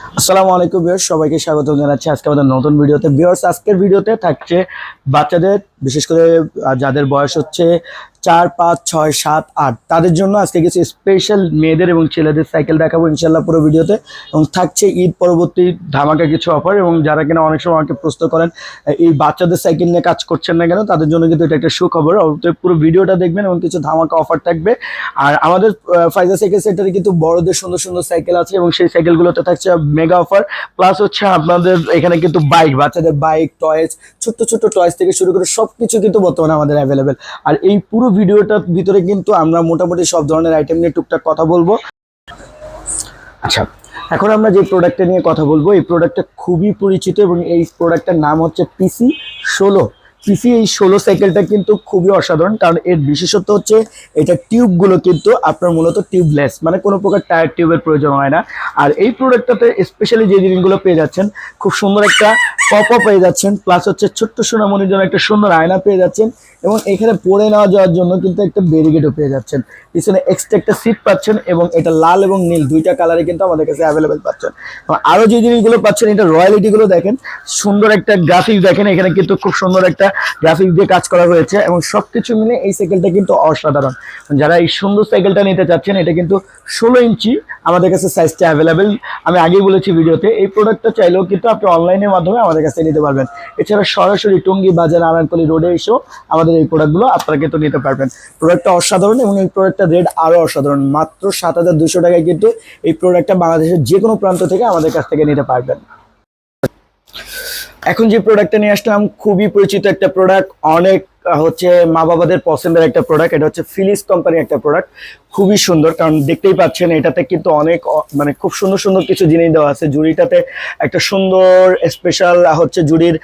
আসসালামু আলাইকুম ভিউয়ার্স, সবাইকে স্বাগত জানাচ্ছি। আজকে আমাদের নতুন ভিডিওতে। ভিউয়ার্স, আজকের ভিডিওতে থাকছে বাচ্চাদের, বিশেষ করে যাদের বয়স হচ্ছে চার, পাঁচ, ছয়, সাত, আট, তাদের জন্য আজকে কিছু স্পেশাল মেয়েদের এবং ছেলেদের সাইকেল দেখাবো ইনশাল্লাহ পুরো ভিডিওতে। এবং থাকছে ঈদ পরবর্তী ধামাকা কিছু অফার এবং যারা কিনা অনেক সময় আমাকে প্রশ্ন করেন এই বাচ্চাদের সাইকেল নিয়ে কাজ করছেন না কেন? তাদের জন্য কিন্তু এটা একটা সুখবর। পুরো ভিডিওটা দেখবেন এবং কিছু ধামাকা অফার থাকবে। আর আমাদের ফাইজার সাইকেল সেন্টারে কিন্তু বড়দের সুন্দর সুন্দর সাইকেল আছে এবং সেই সাইকেলগুলোতে থাকছে মেগা অফার প্লাস হচ্ছে আপনাদের এখানে কিন্তু বাইক বাচ্চাদের বাইক টয়েস ছোট্ট ছোট্ট টয়েস থেকে শুরু করে সব কিছু কিন্তু বর্তমানে আমাদের অ্যাভেলেবেল আর এই পুরো ভিডিওটার ভিতরে কিন্তু আমরা মোটামুটি সব ধরনের আইটেম নিয়ে টুকটাক কথা বলব। আচ্ছা এখন আমরা যে প্রোডাক্টটা নিয়ে কথা বলব, এই প্রোডাক্টটা খুবই পরিচিত এবং এই প্রোডাক্টটার নাম হচ্ছে পিসি ষোলো। পিসি এই ষোলো সাইকেলটা কিন্তু খুবই অসাধারণ, কারণ এর বিশেষত্ব হচ্ছে এটা টিউবগুলো কিন্তু আপনার মূলত টিউবলেস মানে কোনো প্রকার টায়ার টিউবের প্রয়োজন হয় না। আর এই প্রোডাক্টটাতে স্পেশালি যে জিনিসগুলো পেয়ে যাচ্ছেন, খুব সুন্দর একটা পপও পেয়ে যাচ্ছেন প্লাস হচ্ছে ছোট্ট সোনামণির জন্য একটা সুন্দর আয়না পেয়ে যাচ্ছেন, এবং এখানে পরে নেওয়া যাওয়ার জন্য কিন্তু একটা ব্যারিগেডও পেয়ে যাচ্ছেন। পিছনে এক্সট্রা একটা সিট পাচ্ছেন এবং এটা লাল এবং নীল, দুইটা কালারে কিন্তু আমাদের কাছে অ্যাভেলেবেল পাচ্ছেন। আরও যে জিনিসগুলো পাচ্ছেন, এটা রয়্যালিটিগুলো দেখেন, সুন্দর একটা গ্রাফিক্স দেখেন, এখানে কিন্তু খুব সুন্দর একটা গ্রাফিক্স দিয়ে কাজ করা হয়েছে এবং সব কিছু মিলে এই সাইকেলটা কিন্তু অসাধারণ। যারা এই সুন্দর সাইকেলটা নিতে চাচ্ছেন, এটা কিন্তু ষোলো ইঞ্চি আমাদের কাছে সাইজটা অ্যাভেলেবেল আমি আগেই বলেছি ভিডিওতে, এই প্রোডাক্টটা চাইলেও কিন্তু আপনি অনলাইনের মাধ্যমে আমাদের কাছে নিতে পারবেন। এছাড়া সরাসরি টুঙ্গি বাজার আনারকলি রোডে এসেও আমাদের এই প্রোডাক্টগুলো আপনারা কিন্তু নিতে পারবেন। প্রোডাক্টটা অসাধারণ এবং এই প্রোডাক্টটা রেট আরও অসাধারণ। মাত্র সাত হাজার দুশো টাকায় কিন্তু এই প্রোডাক্টটা বাংলাদেশের যে কোনো প্রান্ত থেকে আমাদের কাছ থেকে নিতে পারবেন। এখন যে প্রোডাক্টটা নিয়ে আসলাম, খুবই পরিচিত একটা প্রোডাক্ট অনেক হচ্ছে মা বাবাদের পছন্দের একটা প্রোডাক্ট এটা হচ্ছে ফিলিস কোম্পানির একটা প্রোডাক্ট খুবই সুন্দর, কারণ দেখতেই পাচ্ছেন, এটাতে কিন্তু অনেক মানে খুব সুন্দর সুন্দর কিছু জিনিস দেওয়া আছে। জুড়িটাতে একটা সুন্দর স্পেশাল হচ্ছে জুড়ির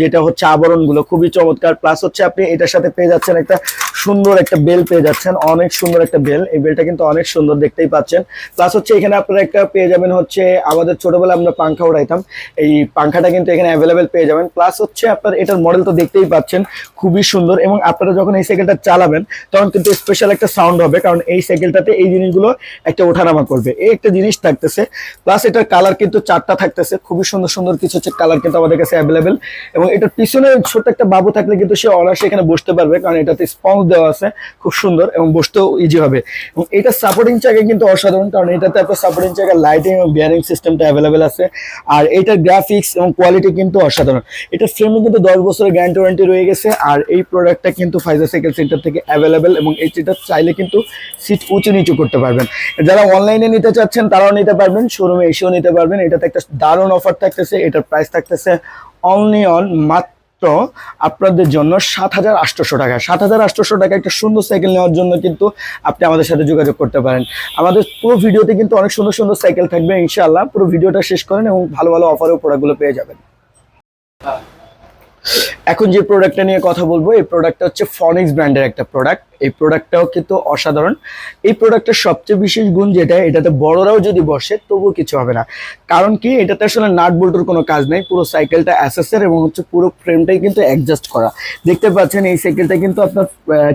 যেটা হচ্ছে আবরণগুলো, খুবই চমৎকার। প্লাস হচ্ছে আপনি এটার সাথে পেয়ে যাচ্ছেন একটা সুন্দর একটা বেল পেয়ে যাচ্ছেন, অনেক সুন্দর একটা বেল এই বেলটা কিন্তু অনেক সুন্দর দেখতেই পাচ্ছেন। প্লাস হচ্ছে এখানে আপনারা একটা পেয়ে যাবেন হচ্ছে, আমাদের ছোটবেলায় আমরা পাংখা উড়াইতাম, এই পাংখাটা কিন্তু এখানে অ্যাভেলেবেল পেয়ে যাবেন। প্লাস হচ্ছে আপনার এটার মডেল তো দেখতেই পাচ্ছেন, খুবই সুন্দর এবং আপনারা যখন এই সাইকেলটা চালাবেন, তখন কিন্তু স্পেশাল একটা সাউন্ড হবে, কারণ এই সাইকেলটাতে এই জিনিসগুলো একটা ওঠানামা করবে। এই একটা জিনিস থাকতেছে প্লাস এটার কালার কিন্তু চারটা থাকতেছে, খুবই সুন্দর সুন্দর কিছু হচ্ছে কালার কিন্তু আমাদের কাছে অ্যাভেলেবেল এবং এটার পিছনে ছোট্ট একটা বাবু থাকলে কিন্তু সে অনার্সে এখানে বসতে পারবে, কারণ এটাতে স্পঞ্জ দেওয়া আছে, খুব সুন্দর এবং বসতেও ইজি হবে। এবং এটা সাপোর্টিং চাকা কিন্তু অসাধারণ, কারণ এটাতে আপনার সাপোর্টিং চাকা লাইটিং এবং বিয়ারিং সিস্টেমটা অ্যাভেলেবেল আছে। আর এটার গ্রাফিক্স এবং কোয়ালিটি কিন্তু অসাধারণ। এটার ফ্রেমে কিন্তু দশ বছরের গ্যারান্টি ওয়ারেন্টি রয়ে গেছে, আর এই প্রোডাক্টটা কিন্তু ফাইজার সাইকেল সেন্টার থেকে অ্যাভেলেবেল এবং এই এইটা চাইলে কিন্তু সিট উঁচু নিচু করতে পারবেন। যারা অনলাইনে নিতে চাচ্ছেন, তারাও নিতে পারবেন শোরুমে এসেও নিতে পারবেন। এটাতে একটা দারুণ অফার থাকতেছে, এটার প্রাইস থাকতেছে অনলি অন মাত্র আপনাদের জন্য সাত হাজার আটশোশো টাকা। সাত হাজার আটশোশো টাকা একটা সুন্দর সাইকেল নেওয়ার জন্য কিন্তু আপনি আমাদের সাথে যোগাযোগ করতে পারেন। আমাদের পুরো ভিডিওতে কিন্তু অনেক সুন্দর সুন্দর সাইকেল থাকবে, ইনশাআল্লাহ। পুরো ভিডিওটা শেষ করেন এবং ভালো ভালো অফারেও প্রোডাক্টগুলো পেয়ে যাবেন। এখন যে প্রোডাক্টটা নিয়ে কথা বলব, এই প্রোডাক্টটা হচ্ছে ফনিক্স ব্র্যান্ডের একটা প্রোডাক্ট এই প্রোডাক্টটাও কিন্তু অসাধারণ। এই প্রোডাক্টের সবচেয়ে বিশেষ গুণ যেটা, এটাতে বড়রাও যদি বসে, তবুও কিছু হবে না। কারণ কি, এটাতে আসলে নাট বল্টুর কোনো কাজ নেই, পুরো সাইকেলটা অ্যাসেসের এবং হচ্ছে পুরো ফ্রেমটাই কিন্তু অ্যাডজাস্ট করা। দেখতে পাচ্ছেন, এই সাইকেলটা কিন্তু আপনার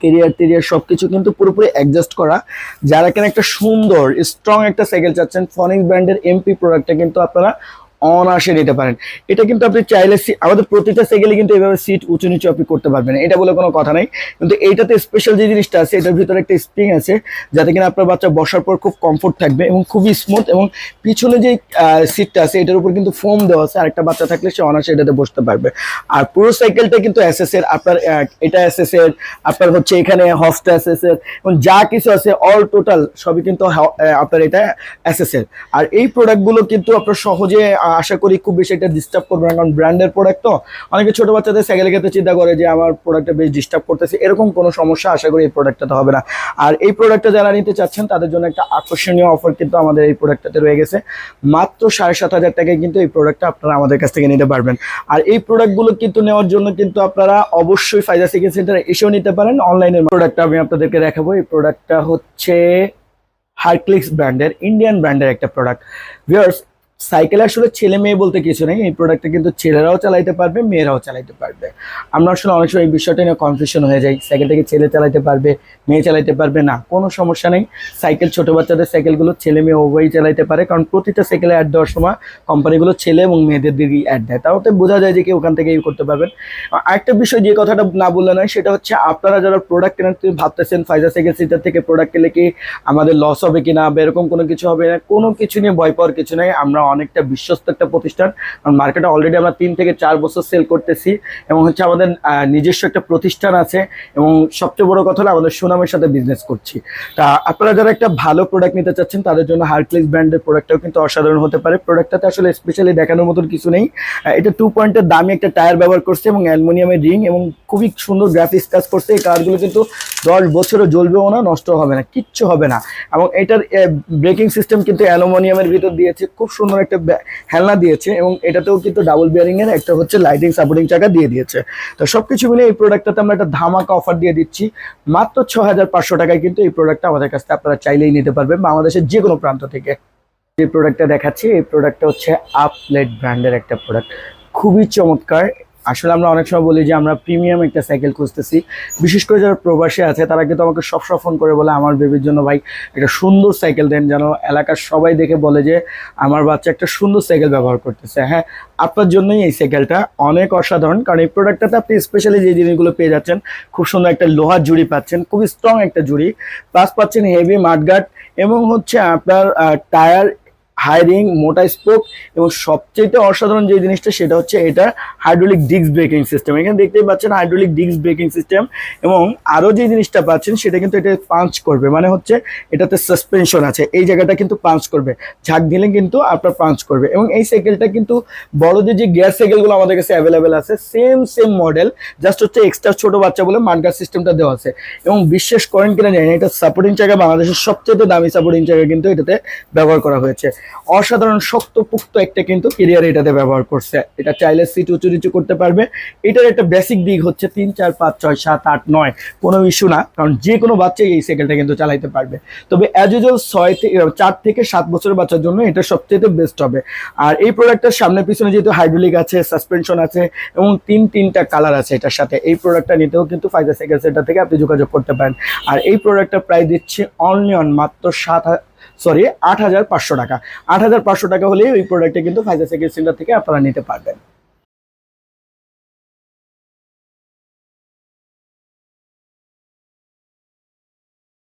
কেরিয়ার টেরিয়ার সব কিছু কিন্তু পুরোপুরি অ্যাডজাস্ট করা। যারা কিনা একটা সুন্দর স্ট্রং একটা সাইকেল চাচ্ছেন ফনিক্স ব্র্যান্ডের এমপি প্রোডাক্টটা কিন্তু আপনারা অনায়াসে নিতে পারেন। এটা কিন্তু আপনি চাইলে আমাদের প্রতিটা সাইকেলে কিন্তু এভাবে সিট উঁচু নিচু আপনি করতে পারবেন। এটা বলে কোনো কথা নাই। কিন্তু এইটাতে স্পেশাল যে জিনিসটা আছে, এটার ভিতরে একটা স্প্রিং আছে, যাতে কিনা আপনার বাচ্চা বসার পর খুব কমফোর্ট থাকবে এবং খুবই স্মুথ এবং পিছনে যে সিটটা আছে, এটার উপর কিন্তু ফোম দেওয়া আছে আর একটা বাচ্চা থাকলে সে অনায়াসে এটাতে বসতে পারবে। আর পুরো সাইকেলটা কিন্তু এর, আপনার এটা এর, আপনার হচ্ছে এখানে হফটা এর, এবং যা কিছু আছে অল টোটাল সবই কিন্তু আপনার এটা এর। আর এই প্রোডাক্টগুলো কিন্তু আপনার সহজে আশা করি খুব বেশি এটা ডিস্টার্ব করবে না, কারণ ব্র্যান্ডের প্রোডাক্ট তো অনেকে ছোটো বাচ্চাদের সাইকেলের ক্ষেত্রে চিন্তা করে যে আমার প্রোডাক্টটা বেশ ডিস্টার্ব করতেছে, এরকম কোনো সমস্যা আশা করি এই প্রোডাক্টটাতে হবে না। আর এই প্রোডাক্টটা যারা নিতে চাচ্ছেন, তাদের জন্য একটা আকর্ষণীয় অফার কিন্তু আমাদের এই প্রোডাক্টটাতে রয়ে গেছে। মাত্র সাড়ে সাত হাজার টাকায় কিন্তু এই প্রোডাক্টটা আপনারা আমাদের কাছ থেকে নিতে পারবেন। আর এই প্রোডাক্টগুলো কিন্তু নেওয়ার জন্য কিন্তু আপনারা অবশ্যই ফাইজা সিকেন সেন্টারে এসেও নিতে পারেন। অনলাইনের প্রোডাক্টটা আমি আপনাদেরকে দেখাবো। এই প্রোডাক্টটা হচ্ছে হারক্লিক্স ব্র্যান্ডের ইন্ডিয়ান ব্র্যান্ডের একটা প্রোডাক্ট ভিউয়ার্স সাইকেল আসলে ছেলে মেয়ে বলতে কিছু নেই, এই প্রোডাক্টটা কিন্তু ছেলেরাও চালাইতে পারবে, মেয়েরাও চালাইতে পারবে। আমরা আসলে অনেক সময় এই বিষয়টা নিয়ে কনফিউশন হয়ে যাই সাইকেলটাকে ছেলে চালাইতে পারবে, মেয়ে চালাইতে পারবে না, কোনো সমস্যা নেই। সাইকেল, ছোট বাচ্চাদের সাইকেলগুলো ছেলে মেয়ে উভয়ই চালাইতে পারে, কারণ প্রতিটা সাইকেলে অ্যাড দেওয়ার সময় কোম্পানিগুলো ছেলে এবং মেয়েদের দিকেই অ্যাড দেয়। তাও তো বোঝা যায় যে কি ওখান থেকে ইউ করতে পারবেন। আরেকটা বিষয় যে কথাটা না বললে নয়, সেটা হচ্ছে আপনারা যারা প্রোডাক্ট কেনার তুমি ভাবতেছেন ফাইজার সাইকেল সিটার থেকে প্রোডাক্ট কিনলে কি আমাদের লস হবে কিনা বা এরকম কোনো কিছু হবে না, কোনো কিছু নিয়ে ভয় পাওয়ার কিছু নেই। আমরা অনেকটা বিশ্বস্ত একটা প্রতিষ্ঠান। কারণ মার্কেটে অলরেডি আমরা তিন থেকে চার বছর সেল করতেছি এবং হচ্ছে আমাদের নিজস্ব একটা প্রতিষ্ঠান আছে এবং সবচেয়ে বড় কথা হলো আমাদের সুনামের সাথে বিজনেস করছি। তা আপনারা যারা একটা ভালো প্রোডাক্ট নিতে চাচ্ছেন, তাদের জন্য হার্ক্লিস ব্র্যান্ডের প্রোডাক্টটাও কিন্তু অসাধারণ হতে পারে। প্রোডাক্টটাতে আসলে স্পেশালি দেখানোর মতন কিছু নেই। এটা টু পয়েন্টের দামি একটা টায়ার ব্যবহার করছে এবং অ্যালুমিনিয়ামের রিং এবং খুবই সুন্দর গ্রাফিক্স কাজ করছে। এই কারগুলো কিন্তু দশ বছরও জ্বলবেও না নষ্ট হবে না, কিচ্ছু হবে না। এবং এটার ব্রেকিং সিস্টেম কিন্তু অ্যালুমিনিয়ামের ভিতর দিয়েছে। খুব সুন্দর একটা ব্যা- হেলনা দিয়েছে এবং এটাতেও কিন্তু ডাবল বিয়ারিং এর একটা হচ্ছে লাইটিং সাপোর্টিং চাকা দিয়ে দিয়েছে। তো সবকিছু মিলে এই প্রোডাক্টটাতে আমরা একটা ধামাকা অফার দিয়ে দিচ্ছি। মাত্র ছ হাজার পাঁচশো টাকায় কিন্তু এই প্রোডাক্টটা আমাদের কাছে আপনারা চাইলেই নিতে পারবেন বাংলাদেশের যে কোনো প্রান্ত থেকে। যে প্রোডাক্টটা দেখাচ্ছি, এই প্রোডাক্টটা হচ্ছে আপলেট ব্র্যান্ডের একটা প্রোডাক্ট খুবই চমৎকার আসলে আমরা অনেক সময় বলি যে আমরা প্রিমিয়াম একটা সাইকেল খুঁজতেছি। বিশেষ করে যারা প্রবাসী আছে, তারা কিন্তু আমাকে সবসময় ফোন করে বলে, আমার বেবির জন্য ভাই একটা সুন্দর সাইকেল দেন। যেন এলাকার সবাই দেখে বলে যে, আমার বাচ্চা একটা সুন্দর সাইকেল ব্যবহার করতেছে। হ্যাঁ আপনার জন্যই এই সাইকেলটা অনেক অসাধারণ। কারণ এই প্রোডাক্টটাতে আপনি স্পেশালি যে জিনিসগুলো পেয়ে যাচ্ছেন, খুব সুন্দর একটা লোহার জুড়ি পাচ্ছেন, খুবই স্ট্রং একটা জুড়ি। প্লাস পাচ্ছেন হেভি মাঠগার্ড এবং হচ্ছে আপনার টায়ার হাইরিং, মোটা স্পোক এবং সবচেয়ে অসাধারণ যে জিনিসটা সেটা হচ্ছে এটা হাইড্রোলিক ডিস্ক ব্রেকিং সিস্টেম। এখানে দেখতেই পাচ্ছেন হাইড্রোলিক ডিস্ক ব্রেকিং সিস্টেম এবং আরও যে জিনিসটা পাচ্ছেন সেটা কিন্তু এটা পাঞ্চ করবে মানে হচ্ছে এটাতে সাসপেনশন আছে। এই জায়গাটা কিন্তু পাঞ্চ করবে। ঝাঁক দিলে কিন্তু আপনার পাঞ্চ করবে এবং এই সাইকেলটা কিন্তু বড়দের যে যে গিয়ার সাইকেলগুলো আমাদের কাছে অ্যাভেলেবেল আছে সেম সেম মডেল জাস্ট হচ্ছে এক্সট্রা ছোট বাচ্চা বলে মার্গার সিস্টেমটা দেওয়া আছে। এবং বিশ্বাস করেন কিনা জানি এটা সাপোর্টিং চাকা বাংলাদেশের সবচেয়ে দামি সাপোর্টিং চাকা কিন্তু এটাতে ব্যবহার করা হয়েছে। অসাধারণ শক্তপুক্ত একটা কিন্তু কেরিয়ার এটাতে ব্যবহার করছে। এটা চাইলে সিট উঁচু নিচু করতে পারবে। এটার একটা বেসিক দিক হচ্ছে তিন, চার, পাঁচ, ছয়, সাত, আট, নয়। কোনো ইস্যু না, কারণ যে কোনো বাচ্চাই এই সাইকেলটা কিন্তু চালাইতে পারবে। তবে অ্যাজ ইউজুয়াল ছয় থেকে চার থেকে সাত বছরের বাচ্চার জন্য এটা সবচেয়ে বেস্ট হবে। আর এই প্রোডাক্টটার সামনে পিছনে যেহেতু হাইড্রোলিক আছে সাসপেনশন আছে, এবং তিন, তিনটা কালার আছে এটার সাথে, এই প্রোডাক্টটা নিতেও কিন্তু ফাইজার সাইকেল সেন্টার থেকে আপনি যোগাযোগ করতে পারেন। আর এই প্রোডাক্টটা প্রায় দিচ্ছে অনলি অন মাত্র সাত হাজার সরি আট হাজার পাঁচশো টাকা। আট হাজার পাঁচশো টাকা হলেই ওই প্রোডাক্টটা কিন্তু ফাইজার সেকেন্ড সেন্টার থেকে আপনারা নিতে পারবেন।